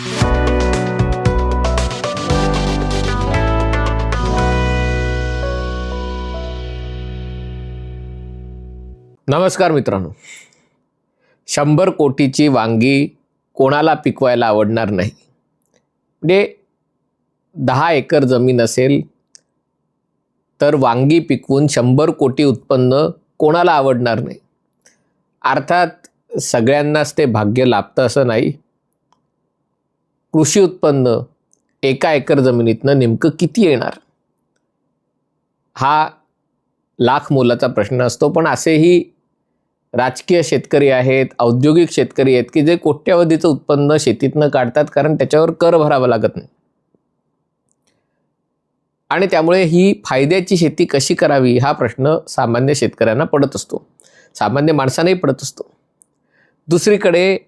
नमस्कार मित्रांनो. शंभर कोटीची वांगी कोणाला पिकवायला आवडणार नाही? म्हणजे दहा एकर जमीन असेल तर वांगी पिकवून शंभर कोटी उत्पन्न कोणाला आवडणार नाही? अर्थात सगळ्यांनाच ते भाग्य लाभतं असं नाही. कृषी उत्पन्न एका एकर जमिनीतनं नेमकं किती येणार? हा लाख मोलाचा प्रश्न असतो पण असेही राजकीय शेतकरी आहेत औद्योगिक शेतकरी आहेत की जे कोट्यावधीचं उत्पन्न शेतीतनं काढतात कारण त्याच्यावर कर भरावा लागत नाही. आणि त्यामुळे ही फायद्याची शेती कशी करावी हा प्रश्न सामान्य शेतकऱ्यांना पडत असतो. सामान्य माणसांनाही पडत असतो. दुसरीकडे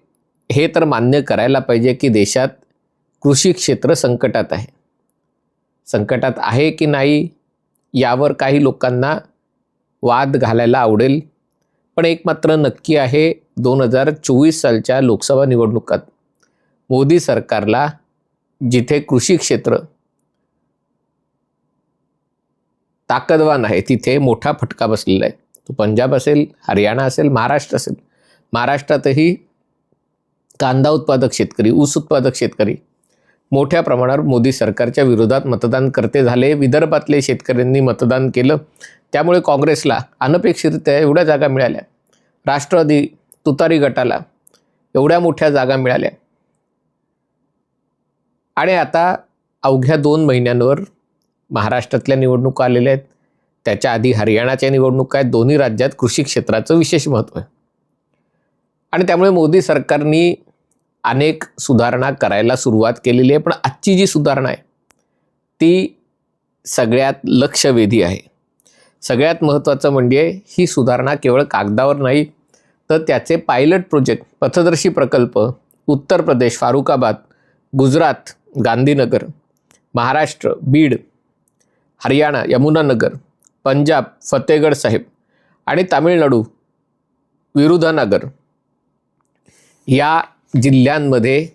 हे तर मान्य करायला पाहिजे की देशात कृषी क्षेत्र संकटात आहे. संकटात आहे की नाही यावर काही लोकांना वाद घालायला आवडेल. पण एक मात्र नक्की आहे दोन हजार चोवीस सालच्या लोकसभा निवडणुकात. मोदी सरकारला जिथे कृषी क्षेत्र ताकदवान आहे तिथे मोठा फटका बसलेला आहे. तो पंजाब असेल हरियाणा असेल महाराष्ट्र असेल. महाराष्ट्रातही कांदा उत्पादक शेतकरी ऊस उत्पादक शेतकरी मोठ्या प्रमाणावर मोदी सरकारच्या विरोधात मतदान करते झाले. विदर्भातले शेतकऱ्यांनी मतदान केलं. त्यामुळे काँग्रेसला अनपेक्षितरित्या एवढ्या जागा मिळाल्या. राष्ट्रवादी तुतारी गटाला एवढ्या मोठ्या जागा मिळाल्या. आणि आता अवघ्या दोन महिन्यांवर महाराष्ट्रातल्या निवडणुका आलेल्या आहेत. त्याच्या आधी हरियाणाच्या निवडणुका आहेत. दोन्ही राज्यात कृषी क्षेत्राचं विशेष महत्त्व आहे. आणि त्यामुळे मोदी सरकारनी अनेक सुधारणा करायला सुरुवात केलेली आहे पण आजची जी सुधारणा आहे ती सगळ्यात लक्षवेधी आहे. सगळ्यात महत्त्वाचं म्हणजे ही सुधारणा केवळ कागदावर नाही तर त्याचे पायलट प्रोजेक्ट पथदर्शी प्रकल्प उत्तर प्रदेश फारुखाबाद गुजरात गांधीनगर महाराष्ट्र बीड हरियाणा यमुनानगर पंजाब फतेहगड साहेब आणि तामिळनाडू विरुधनगर या जिल्ह्यांमध्ये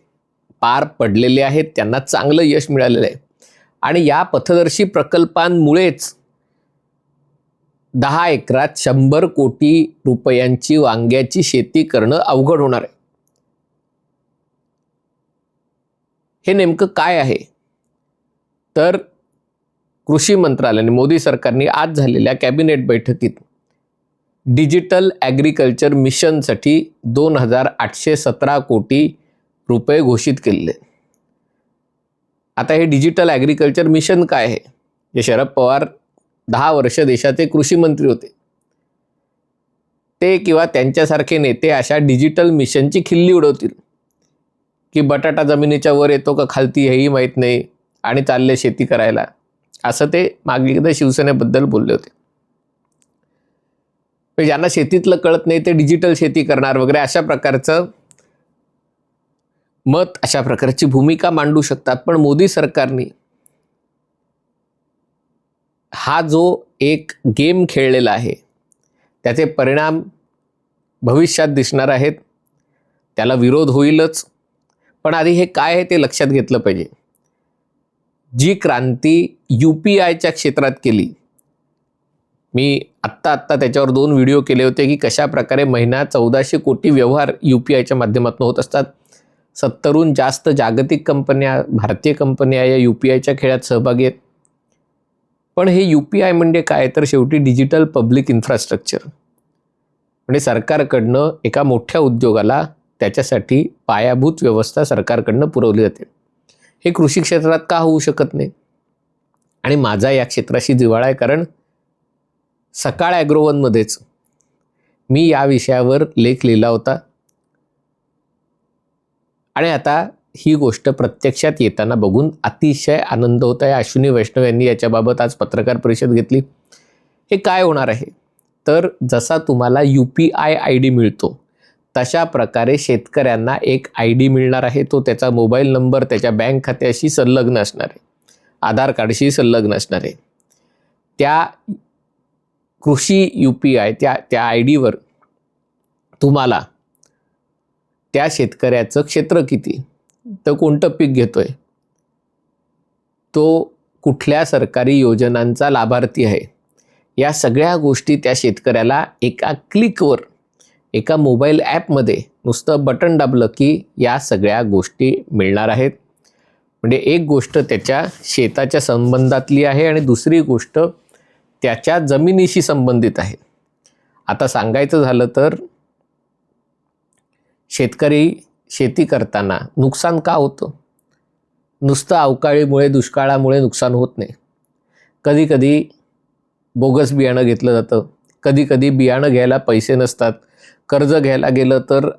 पार पडलेले आहेत त्यांना चांगलं यश मिळालेलं आहे. आणि या पथदर्शी प्रकल्पांमुळेच दहा एकरात शंभर कोटी रुपयांची वांग्याची शेती करणं अवघड होणार आहे. हे नेमकं काय आहे? तर कृषी मंत्रालयाने मोदी सरकारने आज झालेल्या कॅबिनेट बैठकीत डिजिटल ॲग्रिकल्चर मिशनसाठी दोन हजार आठशे सतरा कोटी रुपये घोषित केलेले आता हे डिजिटल ॲग्रिकल्चर मिशन काय आहे? जे शरद पवार दहा वर्ष देशाचे कृषी मंत्री होते. ते किंवा त्यांच्यासारखे नेते अशा डिजिटल मिशनची खिल्ली उडवतील. की बटाटा जमिनीच्या वर येतो का खालती हेही माहीत नाही आणि चालले शेती करायला? असं ते मागे एकदा शिवसेनेबद्दल बोलले होते. म्हणजे ज्यांना शेतीतलं कळत नाही ते डिजिटल शेती करणार वगैरे अशा प्रकारचं मत अशा प्रकारची भूमिका मांडू शकतात. पण मोदी सरकारने हा जो एक गेम खेळलेला आहे त्याचे परिणाम भविष्यात दिसणार आहेत. त्याला विरोध होईलच. पण आधी हे काय आहे ते लक्षात घेतलं पाहिजे. जी क्रांती यू पी आयच्या क्षेत्रात केली मी आत्ता आत्ता त्याच्यावर दोन व्हिडिओ केले होते की कशा प्रकारे महिना चौदाशे कोटी व्यवहार यू पी आयच्या माध्यमातून होत असतात. सत्तरहून जास्त जागतिक कंपन्या भारतीय कंपन्या या यू पी आयच्या खेळात सहभागी आहेत. पण हे यू पी आय म्हणजे काय? तर शेवटी डिजिटल पब्लिक इन्फ्रास्ट्रक्चर म्हणजे सरकारकडनं एका मोठ्या उद्योगाला त्याच्यासाठी पायाभूत व्यवस्था सरकारकडनं पुरवली जाते. हे कृषी क्षेत्रात का होऊ शकत नाही? आणि माझा या क्षेत्राशी जिव्हाळा आहे कारण सकाळ ॲग्रोवनमध्येच मी या विषयावर लेख लिहिला होता. आणि आता ही गोष्ट प्रत्यक्षात येताना बघून अतिशय आनंद होत आहे. अश्विनी वैष्णव यांनी याच्याबाबत आज पत्रकार परिषद घेतली. हे काय होणार आहे? तर जसा तुम्हाला U P I I D मिळतो तशा प्रकारे शेतकऱ्यांना एक आय डी मिळणार आहे. तो त्याचा मोबाईल नंबर त्याच्या बँक खात्याशी संलग्न असणार आहे. आधार कार्डशी संलग्न असणार आहे. त्या कृषी यू पी आय त्या त्या आय डीवर तुम्हाला त्या शेतकऱ्याचं क्षेत्र किती? तर कोणतं पीक घेतोय? तो कुठल्या सरकारी योजनांचा लाभार्थी आहे? या सगळ्या गोष्टी त्या शेतकऱ्याला एका क्लिकवर एका मोबाईल ॲपमध्ये नुसतं बटन दाबलं की या सगळ्या गोष्टी मिळणार आहेत. म्हणजे एक गोष्ट त्याच्या शेताच्या संबंधातली आहे आणि दुसरी गोष्ट त्याच्या जमिनीशी संबंधित आहे. आता सांगायचं झालं तर शेतकरी शेती करताना नुकसान का होतं? नुसतं अवकाळीमुळे दुष्काळामुळे नुकसान होत नाही. कधीकधी बोगस बियाणं घेतलं जातं. कधीकधी बियाणं घ्यायला पैसे नसतात. कर्ज घ्यायला गेलं तर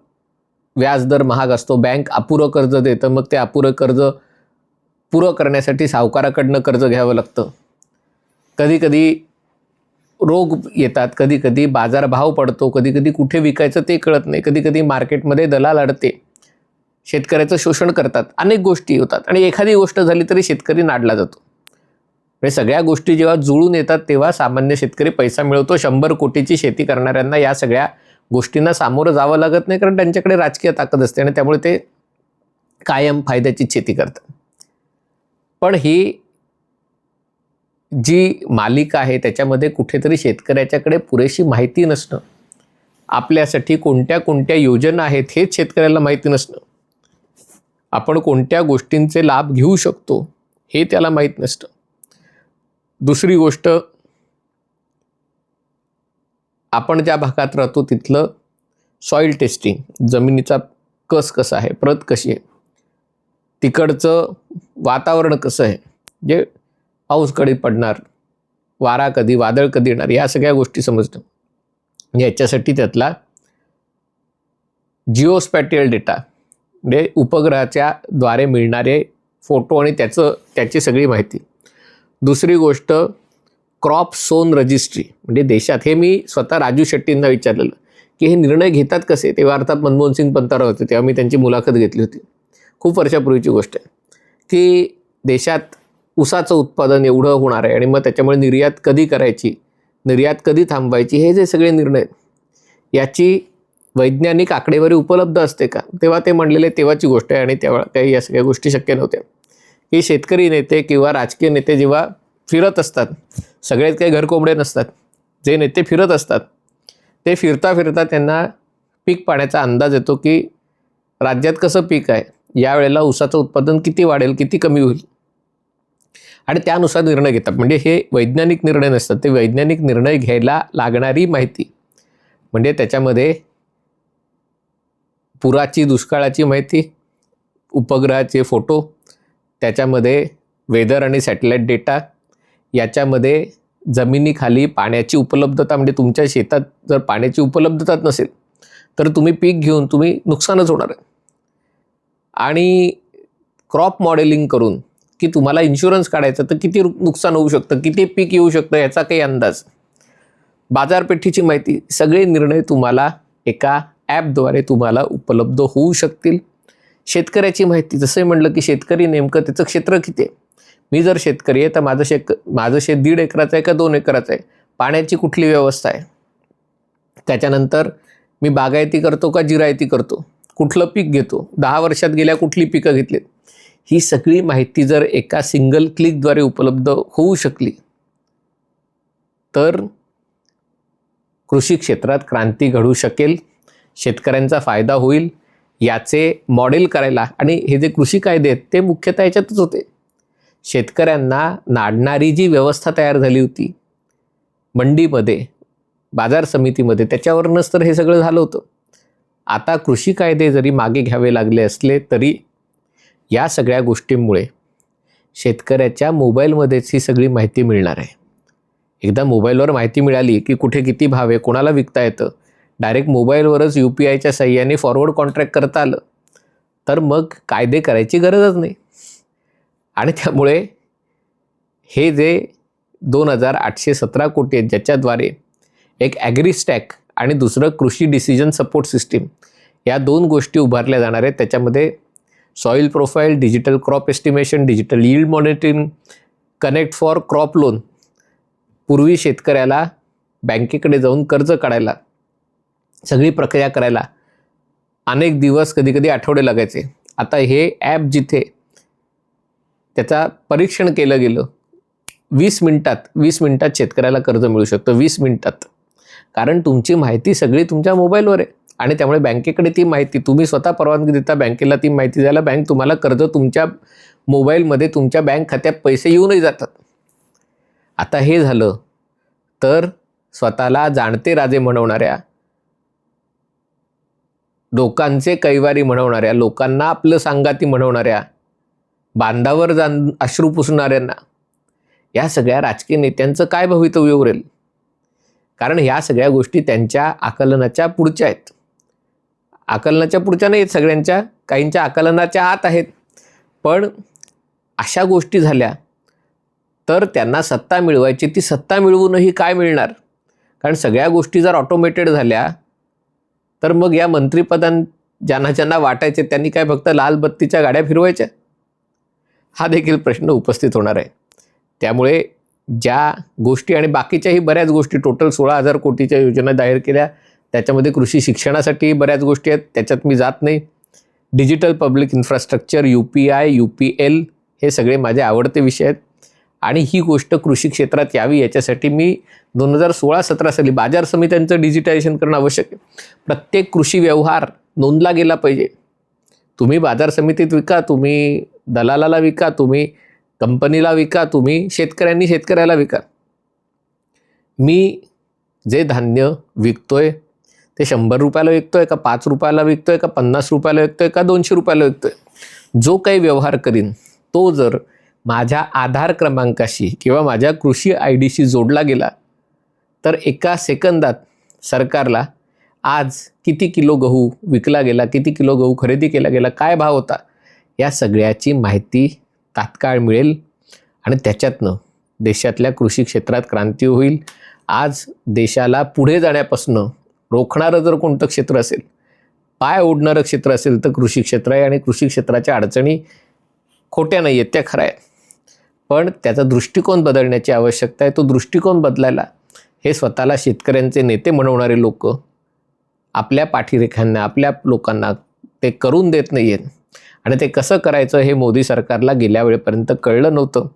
व्याजदर महाग असतो. बँक अपुरं कर्ज देतं मग ते अपुरं कर्ज पुरं करण्यासाठी सावकाराकडनं कर्ज घ्यावं लागतं. कधीकधी रोग येतात. कधीकधी बाजारभाव पडतो कधी कधी कुठे विकायचं ते कळत नाही कधी कधी मार्केटमध्ये दलाल अडते. शेतकऱ्याचं शोषण करतात. अनेक गोष्टी होतात आणि एखादी गोष्ट झाली तरी शेतकरी नाडला जातो. म्हणजे सगळ्या गोष्टी जेव्हा जुळून येतात तेव्हा सामान्य शेतकरी पैसा मिळवतो. शंभर कोटीची शेती करणाऱ्यांना या सगळ्या गोष्टींना सामोरं जावं लागत नाही कारण त्यांच्याकडे राजकीय ताकद असते आणि त्यामुळे ते कायम फायद्याचीच शेती करतात. पण ही जी मालिका आहे त्याच्यामध्ये कुठेतरी शेतकऱ्याच्याकडे पुरेशी माहिती नसणं. आपल्यासाठी कोणत्या कोणत्या योजना आहेत हेच शेतकऱ्याला माहिती नसणं. आपण कोणत्या गोष्टींचे लाभ घेऊ शकतो हे त्याला माहीत नसतं. दुसरी गोष्ट आपण ज्या भागात राहतो तिथलं सॉईल टेस्टिंग जमिनीचा कस कसा आहे प्रत कशी आहे तिकडचं वातावरण कसं आहे जे पाऊस कधी पडणार वारा कधी वादळ कधी येणार या सगळ्या गोष्टी समजणं याच्यासाठी त्यातला जिओस्पॅटियल डेटा म्हणजे उपग्रहाच्या द्वारे मिळणारे फोटो आणि त्याचं त्याची सगळी माहिती. दुसरी गोष्ट क्रॉप सोन रजिस्ट्री म्हणजे देशात हे मी स्वतः राजू शेट्टींना विचारलेलं की हे निर्णय घेतात कसे? तेव्हा अर्थात मनमोहन सिंग पंतप्रधान होते तेव्हा मी त्यांची मुलाखत घेतली होती. खूप वर्षापूर्वीची गोष्ट आहे. की देशात ऊसाचं उत्पादन एवढं होणार आहे आणि मग त्याच्यामुळे निर्यात कधी करायची? निर्यात कधी थांबवायची? हे जे सगळे निर्णय आहेत, याची वैज्ञानिक आकडेवारी उपलब्ध असते का? तेव्हा ते म्हणलेले तेव्हाची गोष्ट आहे आणि तेव्हा काही या सगळ्या गोष्टी शक्य नव्हत्या. की शेतकरी नेते किंवा राजकीय नेते जेव्हा फिरत असतात सगळेच काही घरकोंबडे नसतात जे नेते फिरत असतात ते फिरता फिरता त्यांना पीक पाण्याचा अंदाज येतो की राज्यात कसं पीक आहे? यावेळेला ऊसाचं उत्पादन किती वाढेल किती कमी होईल? आणि त्यानुसार निर्णय घेतात. म्हणजे हे वैज्ञानिक निर्णय नसतात ते वैज्ञानिक निर्णय घ्यायला लागणारी माहिती. म्हणजे त्याच्यामध्ये पुराची दुष्काळाची माहिती उपग्रहाचे फोटो त्याच्यामध्ये वेदर आणि सॅटेलाईट डेटा याच्यामध्ये जमिनीखाली पाण्याची उपलब्धता म्हणजे तुमच्या शेतात जर पाण्याची उपलब्धताच नसेल तर तुम्ही पीक घेऊन तुम्ही नुकसानच होणार आहे. आणि क्रॉप मॉडेलिंग करून की तुम्हाला इन्शुरन्स काढायचं तर किती नुकसान होऊ शकतं किती पीक येऊ शकतं याचा काही अंदाज. बाजारपेठेची माहिती सगळे निर्णय तुम्हाला एका ॲपद्वारे तुम्हाला उपलब्ध होऊ शकतील. शेतकऱ्याची माहिती जसं म्हटलं की शेतकरी नेमकं त्याचं क्षेत्र किती आहे? मी जर शेतकरी आहे तर माझं शेत माझं शेत दीड एकराचं आहे का दोन एकराचं आहे? पाण्याची कुठली व्यवस्था आहे? त्याच्यानंतर मी बागायती करतो का जिरायती करतो? कुठलं पीक घेतो? दहा वर्षात गेल्या कुठली पिकं घेतलीत? ही सगळी माहिती जर एका सिंगल क्लिकद्वारे उपलब्ध होऊ शकली तर कृषी क्षेत्रात क्रांती घडू शकेल शेतकऱ्यांचा फायदा होईल याचे मॉडेल करायला. आणि हे जे कृषी कायदे आहेत ते मुख्यतः याच्यातच होते. शेतकऱ्यांना नाडणारी जी व्यवस्था तयार झाली होती मंडीमध्ये बाजार समितीमध्ये त्याच्यावरूनच तर हे सगळं झालं होतं. आता कृषी कायदे जरी मागे घ्यावे लागले असले तरी या सगळ्या गोष्टींमुळे शेतकऱ्याच्या मोबाईलमध्येच ही सगळी माहिती मिळणार आहे. एकदा मोबाईलवर माहिती मिळाली की कुठे किती भाव आहे कोणाला विकता येतं डायरेक्ट मोबाईलवरच यू पी आयच्या सह्याने फॉरवर्ड कॉन्ट्रॅक्ट करता आलं तर मग कायदे करायची गरजच नाही. आणि त्यामुळे हे जे दोन हजार आठशे सतरा कोटी आहेत ज्याच्याद्वारे एक ॲग्रीस्टॅक आणि दुसरं कृषी डिसिजन सपोर्ट सिस्टीम या दोन गोष्टी उभारल्या जाणार आहेत त्याच्यामध्ये soil profile digital crop estimation digital yield monitoring connect for crop loan पूर्वी शेतकऱ्याला बँकेकडे जाऊन कर्ज काढायला सगळी प्रक्रिया करायला अनेक दिवस कधीकधी आठवडे लागायचे. आता हे ॲप जिथे त्याचा परीक्षण केलं गेलं वीस मिनटात वीस मिनिटात शेतकऱ्याला कर्ज मिळू शकतं वीस मिनटात. कारण तुमची माहिती सगळी तुमच्या मोबाईलवर आहे. आणि त्यामुळे बँकेकडे ती माहिती तुम्ही स्वतः परवानगी देता बँकेला ती माहिती द्यायला बँक तुम्हाला कर्ज तुमच्या मोबाईलमध्ये तुमच्या बँक खात्यात पैसे येऊनही जातात. आता हे झालं तर स्वतःला जाणते राजे म्हणवणाऱ्या लोकांचे कैवारी म्हणवणाऱ्या लोकांना आपलं सांगाती म्हणवणाऱ्या बांधावर जाण अश्रू पुसणाऱ्यांना या सगळ्या राजकीय नेत्यांचं काय भवितव्य उरेल? कारण ह्या सगळ्या गोष्टी त्यांच्या आकलनाच्या पुढच्या आहेत. आकलनाच्या पुढच्या नाहीत सगळ्यांच्या काहींच्या आकलनाच्या आत आहेत. पण अशा गोष्टी झाल्या तर त्यांना सत्ता मिळवायची. ती सत्ता मिळवूनही काय मिळणार? कारण सगळ्या गोष्टी जर ऑटोमेटेड झाल्या तर मग या मंत्रिपदां ज्यांना ज्यांना वाटायचे त्यांनी काय फक्त लाल बत्तीच्या गाड्या फिरवायच्या? हा देखील प्रश्न उपस्थित होणार आहे. त्यामुळे ज्या गोष्टी आणि बाकीच्याही बऱ्याच गोष्टी टोटल सोळा हजार कोटीच्या योजना जाहीर केल्या त्याच्यामध्ये कृषी शिक्षणासाठी बऱ्याच गोष्टी आहेत. त्याच्यात मी जात नाही. Digital public infrastructure U P I U P L हे सगळे माझे आवडते विषय आहेत. आणि ही गोष्ट कृषी क्षेत्रात यावी याच्यासाठी मी दोन हजार सोळा सतरा साली बाजार समित्यांचं डिजिटायझेशन करणं आवश्यक आहे. प्रत्येक कृषी व्यवहार नोंदला गेला पाहिजे. तुम्ही बाजार समितीत विका तुम्ही दलालाला विका तुम्ही कंपनीला विका तुम्ही शेतकऱ्यांनी शेतकऱ्याला विका. मी जे धान्य विकतोय ते शंभर रुपयाला विकतोय का पाच रुपयाला विकतोय का पन्नास रुपयाला विकतोय का दोनशे रुपयाला विकतोय? जो काही व्यवहार करीन तो जर माझ्या आधार क्रमांकाशी किंवा माझ्या कृषी आय डीशी जोडला गेला तर एका सेकंदात सरकारला आज किती किलो गहू विकला गेला किती किलो गहू खरेदी केला गेला काय भाव होता? या सगळ्याची माहिती तात्काळ मिळेल आणि त्याच्यातनं देशातल्या कृषी क्षेत्रात क्रांती होईल. आज देशाला पुढे जाण्यापासून रोखणारं जर कोणतं क्षेत्र असेल पाय ओढणारं क्षेत्र असेल तर कृषी क्षेत्र आहे आणि कृषी क्षेत्राच्या अडचणी खोट्या नाही आहेत त्या खऱ्या आहेत. पण त्याचा दृष्टिकोन बदलण्याची आवश्यकता आहे. तो दृष्टिकोन बदलायला हे स्वतःला शेतकऱ्यांचे नेते म्हणवणारे लोक आपल्या पाठीरेखांना आपल्या लोकांना ते करून देत नाही आहेत आणि ते कसं करायचं हे मोदी सरकारला गेल्या वेळेपर्यंत कळलं नव्हतं.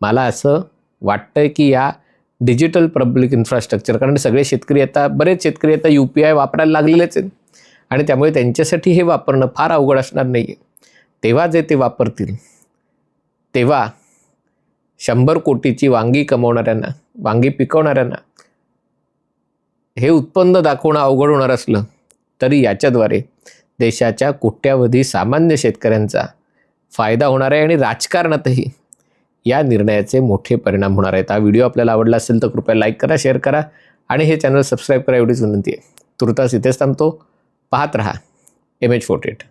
मला असं वाटतं की या डिजिटल पब्लिक इन्फ्रास्ट्रक्चर. कारण सगळे शेतकरी आता बरेच शेतकरी आता यू पी आय वापरायला लागलेलेच आहेत. आणि त्यामुळे त्यांच्यासाठी हे वापरणं फार अवघड असणार नाही आहे तेव्हा जे ते वापरतील तेव्हा शंभर कोटीची वांगी कमवणाऱ्यांना वांगी पिकवणाऱ्यांना हे उत्पन्न दाखवणं अवघड होणार असलं तरी याच्याद्वारे देशाच्या कोट्यावधी सामान्य शेतकऱ्यांचा फायदा होणार आहे आणि राजकारणातही या निर्णयाचे मोठे परिणाम होणार आहेत. हा व्हिडिओ आपल्याला आवडला असेल तर कृपया लाईक करा शेअर करा आणि हे चॅनल सबस्क्राईब करा एवढीच विनंती आहे. तुर्तास इथेच थांबतो. पाहत रहा. M H forty eight